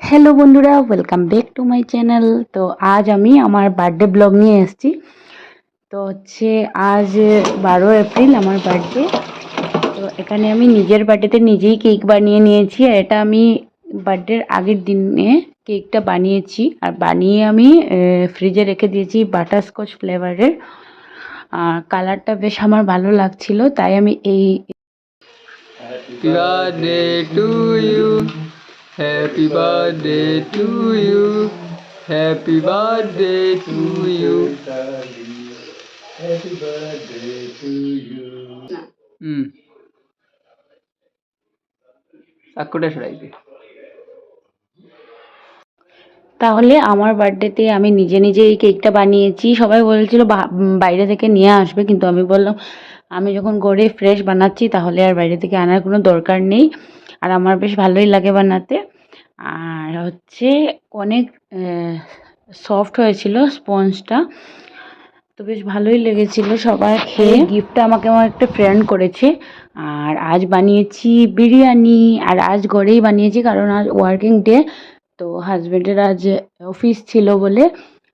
Hello বন্ধুরা welcome back to my channel তো আজ আমি আমার বার্থডে ব্লগ নিয়ে এসেছি। তো হচ্ছে আজ বারো এপ্রিল আমার বার্থডে তো এখানে আমি নিজের বার্থডেতে নিজেই কেক বানিয়ে নিয়েছি আর এটা আমি বার্থডের আগের দিনে কেকটা বানিয়েছি। আর বানিয়ে আমি ফ্রিজে রেখে দিয়েছি বাটারস্কচ ফ্লেভারের আর কালারটা বেশ আমার ভালো লাগছিল, তাই আমি এই Happy birthday to you. Happy birthday to you. Happy birthday to you. Happy birthday to you. হুম চাকুটা সরাই দে তাহলে আমার বার্থডেতে আমি নিজে নিজে এই কেকটা বানিয়েছি। সবাই বলছিল বাইরে থেকে নিয়ে আসবে। কিন্তু আমি বললাম আমি যখন ঘরে ফ্রেশ বানাচ্ছি তাহলে আর বাইরে থেকে আনার কোনো দরকার নেই। আর আমার বেশ ভালোই লাগে বানাতে। আর হচ্ছে অনেক সফট হয়েছিল স্পঞ্জটা তো বেশ ভালোই লেগেছিল সবার খেয়ে। গিফটটা আমাকে আমার একটা ফ্রেন্ড করেছে। আর আজ বানিয়েছি বিরিয়ানি। আর আজ ঘরেই বানিয়েছি কারণ আজ ওয়ার্কিং ডে তো হাজব্যান্ডের আজ অফিস ছিল বলে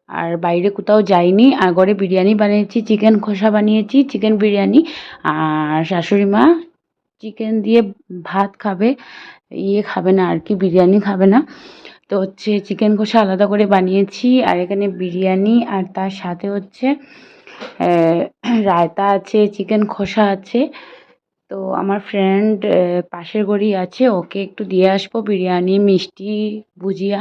আর বাইরে কোথাও যাইনি। আর ঘরে বিরিয়ানি বানিয়েছি চিকেন খোসা বানিয়েছি চিকেন বিরিয়ানি। আর শাশুড়ি মা চিকেন দিয়ে ভাত খাবে ইয়ে খাবে না আর কি, বিরিয়ানি খাবে না। তো হচ্ছে চিকেন কষা আলাদা করে বানিয়েছি আর এখানে বিরিয়ানি আর তার সাথে হচ্ছে রায়তা আছে চিকেন খোসা আছে। তো আমার ফ্রেন্ড পাশের গড়ি আছে, ওকে একটু দিয়ে আসব, বিরিয়ানি, মিষ্টি, ভুজিয়া।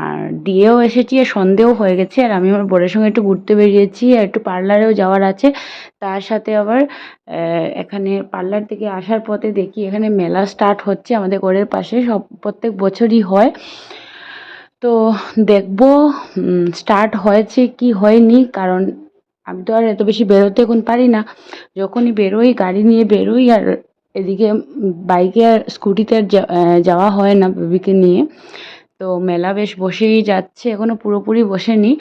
আর দিয়েও এসেছি আর সন্ধেও হয়ে গেছে, আর আমি আমার বরের সঙ্গে একটু ঘুরতে বেরিয়েছি, আর একটু পার্লারেও যাওয়ার আছে। তার সাথে আবার এখানে পার্লার থেকে আসার পথে দেখি এখানে মেলা স্টার্ট হচ্ছে, আমাদের ঘরের পাশে, সব, প্রত্যেক বছরই হয়। তো দেখব স্টার্ট হয়েছে কি হয়নি, কারণ আমি তো আর এত বেশি বেরোতে এখন পারি না। যখনই বেরোই, গাড়ি নিয়ে বেরোই আর এদিকে বাইকে আর স্কুটিতে আর যাওয়া হয় না বেবিকে নিয়ে। তো মেলা বেশ বসেই যাচ্ছে, এখনও পুরোপুরি বসেনি।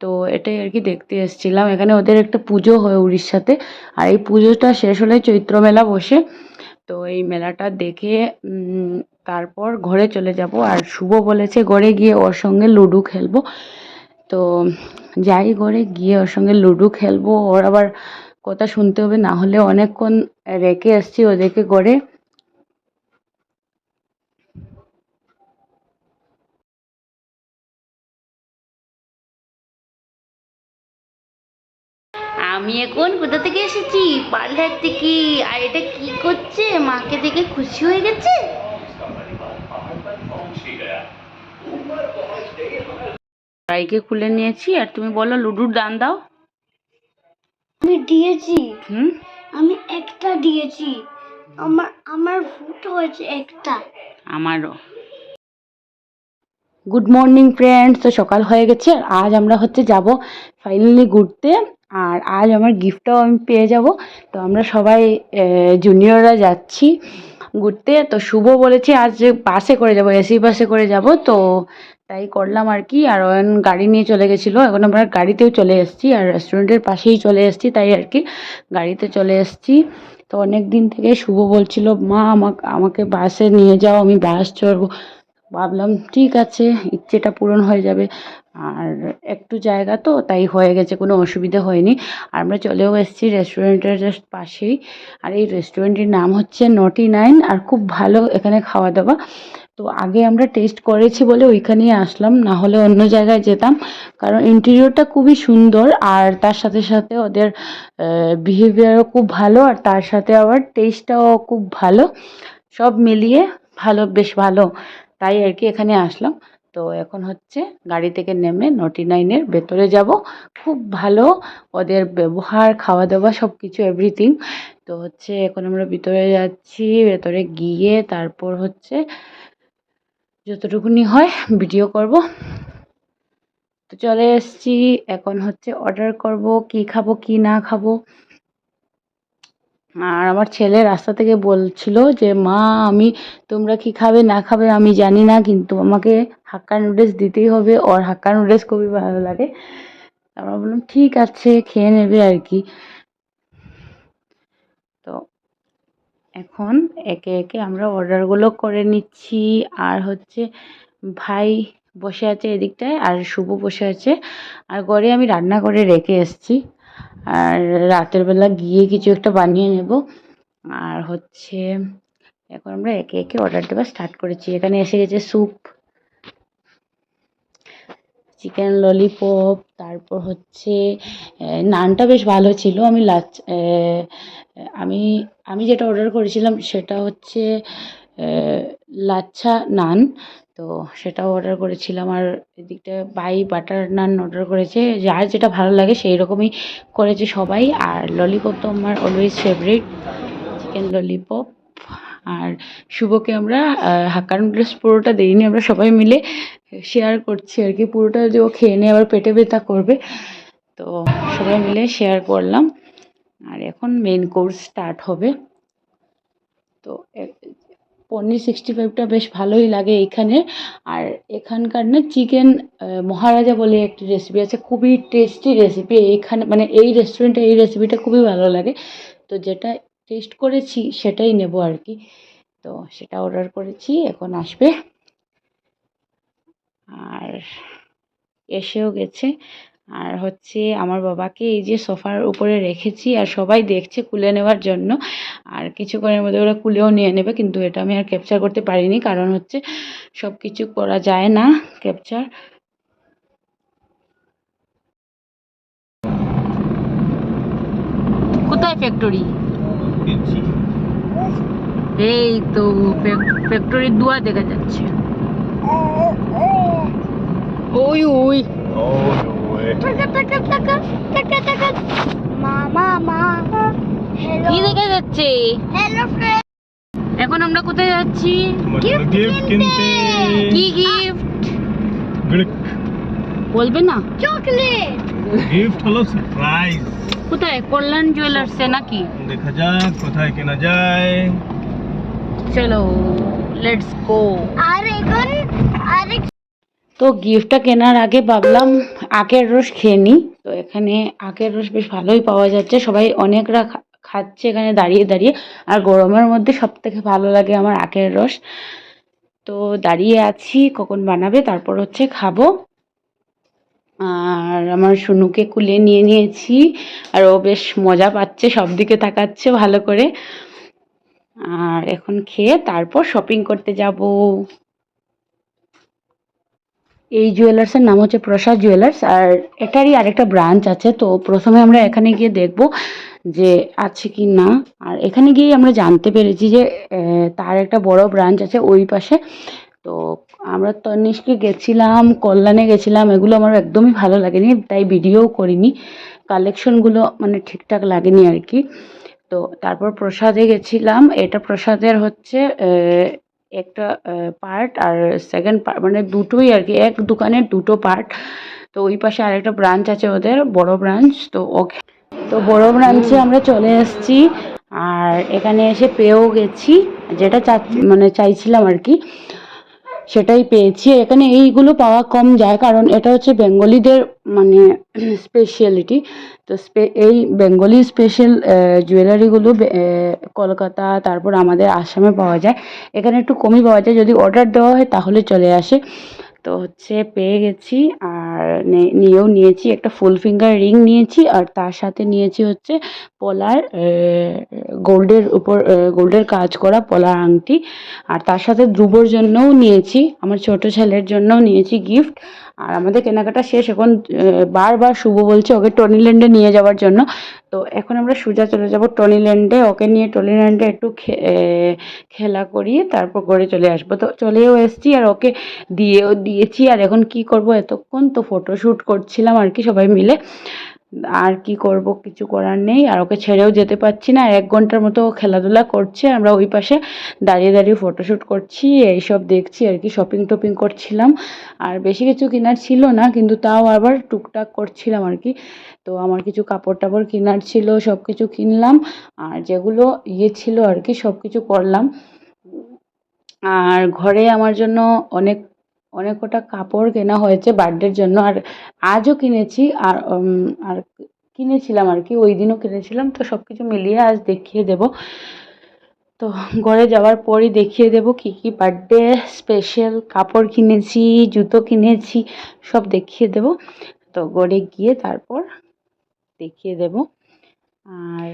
তো এটাই আর কি দেখতে এসেছিলাম। এখানে ওদের একটা পুজো হয় উড়িষ্যাতে আর এই পুজোটা শেষ হলে চৈত্র মেলা বসে। তো এই মেলাটা দেখে তারপর ঘরে চলে যাব। আর শুভ বলেছে, ঘরে গিয়ে ওর সঙ্গে লুডো খেলব। তো যাই ঘরে গিয়ে ওর সঙ্গে লুডো খেলব। ওর আবার কথা শুনতে হবে, না হলে অনেকক্ষণ রেখে এসছি ওদেরকে ঘরে আমি এখন কোথা থেকে এসেছি? পার্লার থেকে। আর এটা কি করছে? মাকে দেখে খুশি হয়ে গেছে? বাইকে খুলে নিয়েছি আর তুমি বলো লুডুর দান দাও। আমি দিয়েছি। হুম? আমি একটা দিয়েছি। আমার আমার ভুট হয়েছে একটা। আমারও। গুড মর্নিং ফ্রেন্ডস তো সকাল হয়ে গেছে। আর আজ আমরা হচ্ছে যাব ফাইনালি ঘুরতে। আর আজ আমার গিফটটাও আমি পেয়ে যাব। তো আমরা সবাই জুনিয়ররা যাচ্ছি ঘুরতে। তো শুভ বলেছে আজ বাসে করে যাব এসি বাসে করে যাব। তো তাই করলাম আর কি। আর অয়ন গাড়ি নিয়ে চলে গেছিল। এখন আমরা গাড়িতেও চলে এসেছি আর রেস্টুরেন্টের পাশেই চলে এসেছি তাই আর কি। গাড়িতে চলে এসেছি। তো অনেক দিন থেকে শুভ বলছিল, মা, আমাকে আমাকে বাসে নিয়ে যাও, আমি বাস চড়বো। ভাবলাম, ঠিক আছে, ইচ্ছেটা পূরণ হয়ে যাবে। আর একটু জায়গা তো, তাই হয়ে গেছে, কোনো অসুবিধা হয়নি। আর আমরা চলেও এসেছি রেস্টুরেন্টের জাস্ট পাশেই। আর এই রেস্টুরেন্টের নাম হচ্ছে নটি নাইন। আর খুব ভালো এখানে খাওয়া দাওয়া। তো আগে আমরা টেস্ট করেছি বলে ওইখানেই আসলাম, না হলে অন্য জায়গায় যেতাম। কারণ ইন্টেরিয়রটা খুবই সুন্দর, আর তার সাথে সাথে ওদের বিহেভিয়ারও খুব ভালো, আর তার সাথে আবার টেস্টটাও খুব ভালো। সব মিলিয়ে ভালো, বেশ ভালো। তাই আর কি এখানে আসলাম। তো এখন হচ্ছে গাড়ি থেকে নেমে নটি নাইনের ভেতরে যাব। খুব ভালো ওদের ব্যবহার খাওয়া দাওয়া সব কিছু এভরিথিং তো হচ্ছে এখন আমরা ভিতরে যাচ্ছি, ভেতরে গিয়ে তারপর হচ্ছে যতটুকুনি হয় ভিডিও করব। তো চলে এসেছি। এখন হচ্ছে অর্ডার করব, কি খাব, কি না খাব। আর আমার ছেলে রাস্তা থেকে বলছিল যে, মা, আমি, তোমরা কি খাবে, না খাবে, আমি জানি না, কিন্তু আমাকে হাক্কা নুডলস দিতেই হবে, ওর হাক্কা নুডলস খুবই ভালো লাগে। আমরা বললাম, ঠিক আছে, খেয়ে নেবে আর কি তো এখন একে একে আমরা অর্ডারগুলো করে নিচ্ছি। আর হচ্ছে ভাই বসে আছে এদিকটায় আর শুভ বসে আছে। আর ঘরে আমি রান্না করে রেখে এসছি। আর রাতের বেলা গিয়ে কিছু একটা বানিয়ে নেব। আর হচ্ছে এখন আমরা একে একে অর্ডার দেওয়া স্টার্ট করেছি। এখানে এসে গেছে স্যুপ চিকেন ললিপপ, তারপর হচ্ছে নানটা বেশ ভালো ছিল। আমি লাচ আমি আমি যেটা অর্ডার করেছিলাম সেটা হচ্ছে লাচ্ছা নান। তো সেটাও অর্ডার করেছিলাম। আর এদিকটা বাই বাটার নান অর্ডার করেছে। যার যেটা ভালো লাগে সেই রকমই করেছে সবাই। আর ললিপপ তো আমার অলওয়েজ ফেভারিট চিকেন ললিপপ। আর শুভকে আমরা আহ, হাক্কা নুডলস পুরোটা দিইনি আমরা সবাই মিলে শেয়ার করছি আর কি। পুরোটা যদি ও খেয়ে নিয়ে আবার পেটে ব্যথা করবে তো সবাই মিলে শেয়ার করলাম। আর এখন মেন কোর্স স্টার্ট হবে। তো পনির সিক্সটি ফাইভটা বেশ ভালোই লাগে এখানে। আর এখানকার না চিকেন মহারাজা বলে একটি রেসিপি আছে খুবই টেস্টি রেসিপি এইখানে মানে এই রেস্টুরেন্টে এই রেসিপিটা খুবই ভালো লাগে। তো যেটা টেস্ট করেছি, সেটাই নেব আর কি তো সেটা অর্ডার করেছি, এখন আসবে। আর এসেও গেছে। আর হচ্ছে আমার বাবাকে এই যে সোফার উপরে রেখেছি, আর সবাই দেখছে কুলে নেওয়ার জন্য। আর কিছুক্ষণের মধ্যে ওরা কুলেও নিয়ে নেবে, কিন্তু এটা আমি আর ক্যাপচার করতে পারিনি, কারণ হচ্ছে সব কিছু করা যায় না ক্যাপচার কোথায় ফ্যাক্টরি এই তো ফ্যাক্টরির দুয়া দেখা যাচ্ছে। ওই ওই। কি দেখা যাচ্ছে? এখন আমরা কোথায় যাচ্ছি? গিফট কিনতে। কি গিফট বলবে না? চকলেট! গিফট হলো সারপ্রাইজ কোথায়? কল্যাণ জুয়েলার্সে নাকি? দেখা যাক কোথায় কেনা যায়। চলো লেটস গো আর এখন আরেক তো গিফটটা কেনার আগে ভাবলাম আখের রস খেয়ে নিই তো এখানে আখের রস বেশ ভালোই পাওয়া যাচ্ছে। সবাই অনেকরা খাচ্ছে এখানে দাঁড়িয়ে দাঁড়িয়ে। আর গরমের মধ্যে সব থেকে ভালো লাগে আমার আখের রস তো দাঁড়িয়ে আছি কখন বানাবে তারপর হচ্ছে খাব। আর আমার শুনুকে কুলে নিয়ে নিয়েছি। আর ও বেশ মজা পাচ্ছে, সব দিকে তাকাচ্ছে ভালো করে। আর এখন খেয়ে তারপর শপিং করতে যাব। এই জুয়েলার্সের নাম হচ্ছে প্রসাদ জুয়েলার্স আর এটারই আরেকটা ব্রাঞ্চ আছে। তো প্রথমে আমরা এখানে গিয়ে দেখব যে আছে কি না। আর এখানে গিয়ে আমরা জানতে পেরেছি যে তার একটা বড় ব্রাঞ্চ আছে ওই পাশে। তো আমরা তনিষ্কে গেছিলাম, কল্যাণে গেছিলাম, এগুলো আমার একদমই ভালো লাগেনি, তাই ভিডিও করিনি। কালেকশনগুলো মানে ঠিকঠাক লাগেনি আর কি। তো তারপর প্রসাদে গেছিলাম, এটা প্রসাদের হচ্ছে একটা পার্ট আর সেকেন্ড পার্ট মানে দুটোই আর কি, এক দোকানের দুটো পার্ট তো ওই পাশে আরেকটা ব্রাঞ্চ আছে ওদের, বড় ব্রাঞ্চ তো ওকে, তো বড় ব্রাঞ্চে আমরা চলে এসেছি। আর এখানে এসে পেয়েও গেছি, যেটা চা মানে চাইছিলাম আর কি। সেটাই পেয়েছি। এখানে এইগুলো পাওয়া কম যায়, কারণ এটা হচ্ছে বেঙ্গলিদের মানে স্পেশালিটি তো এই বেঙ্গলি স্পেশাল জুয়েলারিগুলো কলকাতা, তারপর আমাদের আসামে পাওয়া যায়। এখানে একটু কমই পাওয়া যায়। যদি অর্ডার দেওয়া হয়, তাহলে চলে আসে। তো হচ্ছে পেয়ে গেছি, আর নিয়েও নিয়েছি। একটা ফুল ফিঙ্গার রিং নিয়েছি, আর তার সাথে নিয়েছি হচ্ছে পলার গোল্ডের উপর গোল্ডের কাজ করা পলার আংটি। আর তার সাথে ধ্রুবর জন্যও নিয়েছি, আমার ছোট ছেলের জন্যও নিয়েছি গিফট আর আমাদের কেনাকাটা শেষ, এখন বারবার শুভ বলছে ওকে টনিল্যান্ডে নিয়ে যাওয়ার জন্য। তো এখন আমরা সোজা চলে যাব টনিল্যান্ডে ওকে নিয়ে টনিল্যান্ডে একটু খেলা করিয়ে তারপর ঘরে চলে আসব। তো চলেও এসেছি আর ওকে দিয়েও দিয়েছি। আর এখন কি করব? এতক্ষণ তো ফটোশ্যুট করছিলাম আর কি সবাই মিলে। আর কি করব কিছু করার নেই, আর ওকে ছেড়েও যেতে পারছি না। এক ঘণ্টার মতো খেলাধুলা করছে, আমরা ওই পাশে দাঁড়িয়ে দাঁড়িয়ে ফটোশ্যুট করছি, এইসব দেখছি আর কি শপিং টপিং করছিলাম। আর বেশি কিছু কেনার ছিল না, কিন্তু তাও আবার টুকটাক করছিলাম আর কি। তো আমার কিছু কাপড় টাপড় কেনার ছিল সব কিছু কিনলাম, আর যেগুলো ইয়ে ছিল আর কি সব কিছু করলাম। আর ঘরে আমার জন্য অনেক অনেক কটা কাপড় কেনা হয়েছে বার্থডের জন্য, আর আজও কিনেছি, আর আর কিনেছিলাম আর কি, ওই দিনও কিনেছিলাম, তো সব কিছু মিলিয়ে আজ দেখিয়ে দেবো। তো ঘরে যাওয়ার পরই দেখিয়ে দেব কী কী বার্থডে, স্পেশাল কাপড় কিনেছি, জুতো কিনেছি, সব দেখিয়ে দেব। তো ঘরে গিয়ে তারপর দেখিয়ে দেব। আর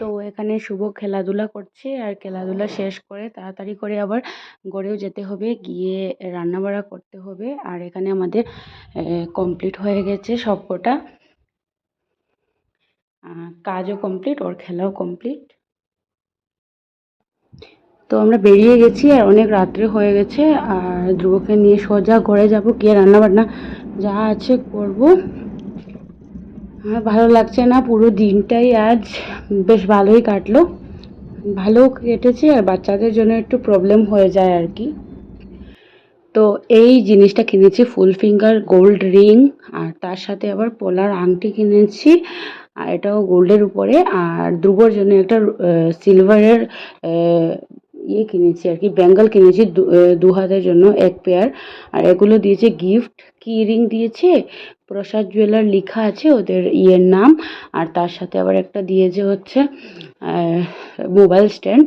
তো এখানে শুভ খেলাধুলা করছে আর খেলাধুলা শেষ করে তাড়াতাড়ি করে আবার গড়েও যেতে হবে গিয়ে রান্নাবাড়া করতে হবে। আর এখানে আমাদের কমপ্লিট হয়ে গেছে সব কটা আহ, কাজও কমপ্লিট ওর খেলাও কমপ্লিট তো আমরা বেরিয়ে গেছি আর অনেক রাত্রে হয়ে গেছে। আর ধ্রুবকে নিয়ে সোজা ঘরে যাব গিয়ে রান্নাবান্না যা আছে করব। আমার ভালো লাগছে না, পুরো দিনটাই আজ বেশ ভালোই কাটলো। ভালো কেটেছে আর বাচ্চাদের জন্য একটু প্রবলেম হয়ে যায় আর কি। তো এই জিনিসটা কিনেছি, ফুল ফিঙ্গার গোল্ড রিং, আর তার সাথে আবার পোলার আংটি কিনেছি, আর এটাও গোল্ডের উপরে, আর ধ্রুবর জন্য একটা সিলভারের ইয়ে কিনেছি আর কি ব্যাঙ্গল কিনেছি দু হাতের জন্য এক পেয়ার আর এগুলো দিয়েছে গিফট কি রিং দিয়েছে? প্রসাদ জুয়েলার লেখা আছে ওদের ইয়ের নাম। আর তার সাথে আবার একটা দিয়েছে হচ্ছে মোবাইল স্ট্যান্ড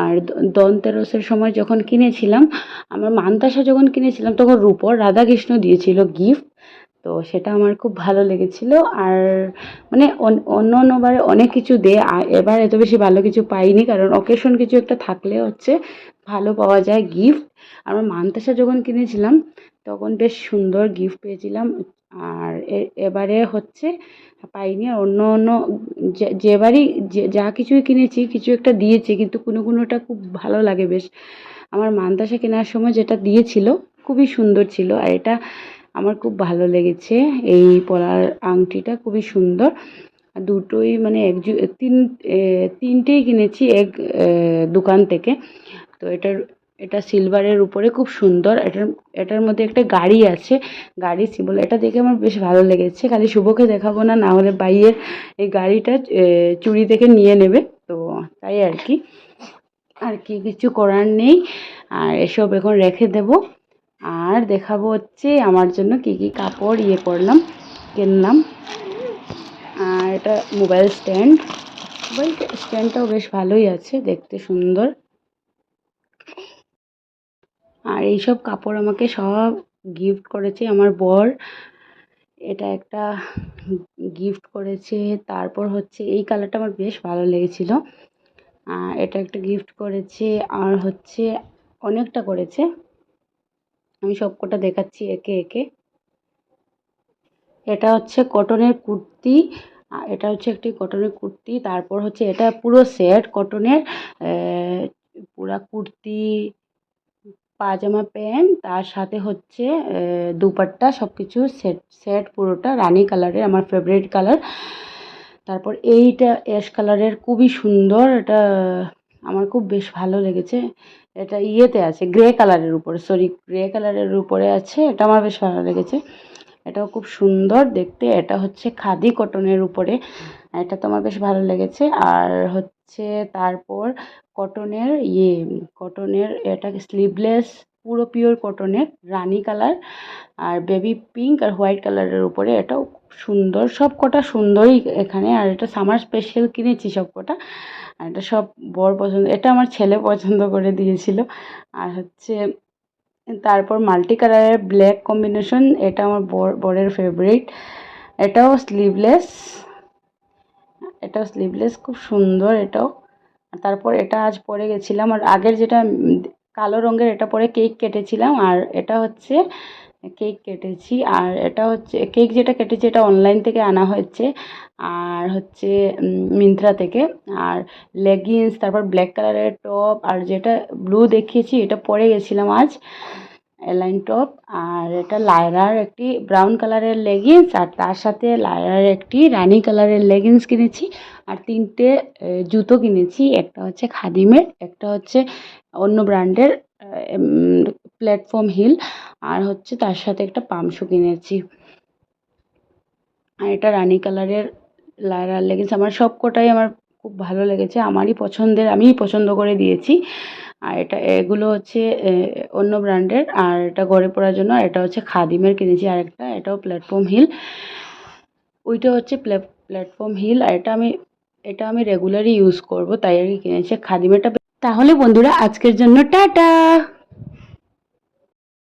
আর দ- ধনতেরসের সময় যখন কিনেছিলাম, আমার মানতাসা যখন কিনেছিলাম, তখন রূপর রাধাকৃষ্ণ দিয়েছিল গিফট তো সেটা আমার খুব ভালো লেগেছিল। আর মানে অন- অন্য অন্যবারে অনেক কিছু দেয় এবার এত বেশি ভালো কিছু পাইনি, কারণ অকেশন কিছু একটা থাকলে হচ্ছে ভালো পাওয়া যায় গিফট আমার মানতাসা যখন কিনেছিলাম, তখন বেশ সুন্দর গিফট পেয়েছিলাম। আর এবারে হচ্ছে পাইনি। আর অন্য অন্য যে- যেবারই যে, যা কিছুই কিনেছি, কিছু একটা দিয়েছে, কিন্তু কোনো কোনোটা খুব ভালো লাগে বেশ। আমার মানতাসা কেনার সময় যেটা দিয়েছিল, খুবই সুন্দর ছিল। আর এটা আমার খুব ভালো লেগেছে। এই পলার আংটিটা খুবই সুন্দর। দুটোই মানে এক তিন তিনটেই কিনেছি এক দোকান থেকে। তো এটার, এটা সিলভারের উপরে খুব সুন্দর। এটার এটার মধ্যে একটা গাড়ি আছে। গাড়ি সিম্বল, এটা দেখে আমার বেশ ভালো লেগেছে। খালি শুভকে দেখাবো না না হলে বাইয়ের এই গাড়িটা চুরি থেকে নিয়ে নেবে। তো তাই আর কি। আর কি কিছু করার নেই। আর এসব এখন রেখে দেব। আর দেখাবো হচ্ছে আমার জন্য কি কি কাপড় ইয়ে করলাম, কিনলাম। আর এটা মোবাইল স্ট্যান্ড। মোবাইল স্ট্যান্ডটাও বেশ ভালোই আছে, দেখতে সুন্দর। আর এইসব কাপড় আমাকে সব গিফট করেছে আমার বর। এটা একটা গিফট করেছে। তারপর হচ্ছে এই কালারটা আমার বেশ ভালো লেগেছিল। এটা একটা গিফট করেছে, আর হচ্ছে অনেকটা করেছে। আমি সবকটা দেখাচ্ছি একে একে। এটা হচ্ছে কটনের কুর্তি এটা হচ্ছে একটি কটনের কুর্তি, তারপর হচ্ছে এটা পুরো সেট কটনের পুরা কুর্তি পাজামা প্যান্ট, তার সাথে হচ্ছে দুপাট্টা সব কিছু সেট সেট পুরোটা, রানী কালারের, আমার ফেভারিট কালার। তারপর এইটা অ্যাশ কালারের, খুবই সুন্দর, এটা আমার খুব বেশ ভালো লেগেছে। এটা ইয়েতে আছে, গ্রে কালারের উপরে, সরি, গ্রে কালারের উপরে আছে, এটা আমার বেশ ভালো লেগেছে। এটাও খুব সুন্দর দেখতে, এটা হচ্ছে খাদি কটনের উপরে, এটা তো আমার বেশ ভালো লেগেছে। আর হচ্ছে তারপর কটনের ইয়ে কটনের এটা স্লিভলেস পুরো পিওর কটনের রানি কালার, আর বেবি পিঙ্ক আর হোয়াইট কালারের উপরে এটাও খুব সুন্দর সব কটা সুন্দরই এখানে। আর এটা সামার স্পেশাল কিনেছি সব কটা আর এটা সব বর পছন্দ, এটা আমার ছেলে পছন্দ করে দিয়েছিল। আর হচ্ছে তারপর মাল্টি কালারের ব্ল্যাক কম্বিনেশন এটা আমার বর, বরের ফেভারিট এটাও স্লিভলেস এটাও স্লিভলেস খুব সুন্দর এটাও। তারপর এটা আজ পরে গেছিলাম, আর আগের যেটা কালো রঙের এটা পরে কেক কেটেছিলাম, আর এটা হচ্ছে কেক কেটেছি। আর এটা হচ্ছে, কেক যেটা কেটেছি এটা অনলাইন থেকে আনা হয়েছে। আর হচ্ছে মিন্ত্রা থেকে। আর লেগিংস তারপর ব্ল্যাক কালারের টপ আর যেটা ব্লু দেখিয়েছি, এটা পরে গেছিলাম আজ এলাইন টপ আর এটা লায়রার একটি ব্রাউন কালারের লেগিংস আর তার সাথে লায়রার একটি রানি কালারের লেগিংস কিনেছি। আর তিনটে জুতো কিনেছি। একটা হচ্ছে খাদিমের, একটা হচ্ছে অন্য ব্র্যান্ডের প্ল্যাটফর্ম হিল আর হচ্ছে তার সাথে একটা পামশু কিনেছি। আর এটা রানি কালারের লায়রার লেগিংস আমার সব কটাই আমার খুব ভালো লেগেছে, আমারই পছন্দের, আমিই পছন্দ করে দিয়েছি। আর এটা, এগুলো হচ্ছে অন্য ব্র্যান্ডের, আর এটা ঘরে পড়ার জন্য এটা হচ্ছে খাদিমের কিনেছি, আর একটা, এটাও প্ল্যাটফর্ম হিল ওইটা হচ্ছে প্ল্যাটফর্ম হিল আর এটা আমি এটা আমি রেগুলারই ইউজ করব, তাই আর কি কিনেছি। খাদিমেরটা তাহলে বন্ধুরা, আজকের জন্য টাটা!